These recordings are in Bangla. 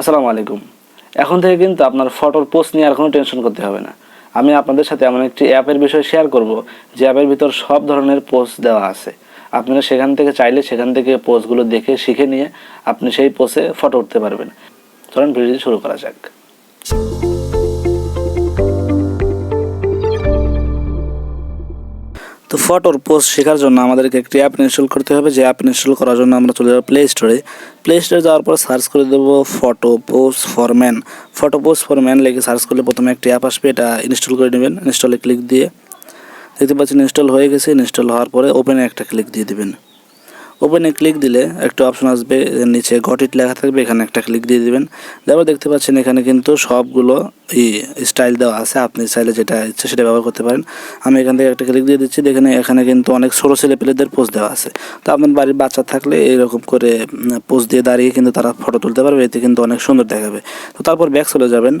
আসসালামু আলাইকুম। এখন থেকে কিন্তু আপনার ফটোর পোস্ট নিয়ে আর কোনো টেনশন করতে হবে না। আমি আপনাদের সাথে এমন একটি অ্যাপের বিষয়ে শেয়ার করব, যে অ্যাপের ভিতর সব ধরনের পোস্ট দেওয়া আছে। আপনারা সেখান থেকে চাইলে সেখান থেকে পোস্টগুলো দেখে, শিখে নিয়ে আপনি সেই পোস্টে ফটো উঠতে পারবেন। ধরেন ভিডিওটি শুরু করা যাক। তো ফটোর পোস্ট শেখার জন্য আমাদেরকে একটি অ্যাপ ইনস্টল করতে হবে। যে অ্যাপ ইনস্টল করার জন্য আমরা চলে যাব প্লে স্টোরে প্লে স্টোরে যাওয়ার পর সার্চ করে দেবো photo post for man photo post for man লেগে সার্চ করলে প্রথমে একটি অ্যাপ আসবে। এটা ইনস্টল করে নেবেন। ইনস্টলে ক্লিক দিয়ে দেখতে পাচ্ছেন ইনস্টল হয়ে গেছে। ইনস্টল হওয়ার পরে ওপেনে একটা ক্লিক দিয়ে দিবেন। ওপেনে ক্লিক দিলে একটা অপশন আসবে নিচে গটিট লেখা থাকবে, এখানে একটা ক্লিক দিয়ে দেবেন। তারপর দেখতে পাচ্ছেন এখানে কিন্তু সবগুলো স্টাইল দেওয়া আছে, আপনি চাইলে যেটা ইচ্ছে সেটা ব্যবহার করতে পারেন। আমি এখান থেকে একটা ক্লিক দিয়ে দিচ্ছি, দেখেন এখানে কিন্তু অনেক ছোটো ছেলে পেলেদের পোস্ট দেওয়া আছে। তো আপনার বাড়ির বাচ্চা থাকলে এরকম করে পোস্ট দিয়ে দাঁড়িয়ে কিন্তু তারা ফটো তুলতে পারবে, এতে কিন্তু অনেক সুন্দর দেখাবে। তো তারপর ব্যাক চলে যাবেন,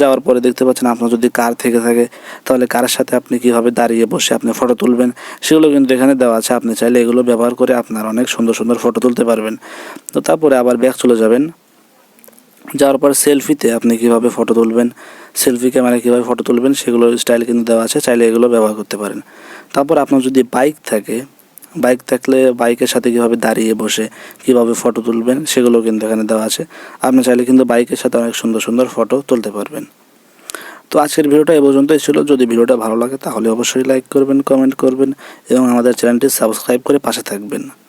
যাওয়ার পরে দেখতে পাচ্ছেন আপনার যদি কার থেকে থাকে, তাহলে কারের সাথে আপনি কীভাবে দাঁড়িয়ে বসে আপনি ফটো তুলবেন, সেগুলো কিন্তু এখানে দেওয়া আছে। আপনি চাইলে এগুলো ব্যবহার করে আপনার অনেক সুন্দর সুন্দর ফটো তুলতে পারবেন। তো তারপরে আবার ব্যাক চলে যাবেন। যাওয়ার পর সেলফিতে আপনি কীভাবে ফটো তুলবেন সেলফি ক্যামেরা কীভাবে ফটো তুলবেন, সেগুলো স্টাইল কিন্তু দেওয়া আছে, চাইলে এগুলো ব্যবহার করতে পারেন। তারপর আপনার যদি বাইক থাকে বাইক থাকলে বাইকের সাথে কীভাবে দাঁড়িয়ে বসে, কীভাবে ফটো তুলবেন, সেগুলো কিন্তু এখানে দেওয়া আছে। আপনি চাইলে কিন্তু বাইকের সাথে অনেক সুন্দর সুন্দর ফটো তুলতে পারবেন। তো আজকের ভিডিওটা এ পর্যন্তই ছিল। যদি ভিডিওটা ভালো লাগে, তাহলে অবশ্যই লাইক করবেন কমেন্ট করবেন এবং আমাদের চ্যানেলটি সাবস্ক্রাইব করে পাশে থাকবেন।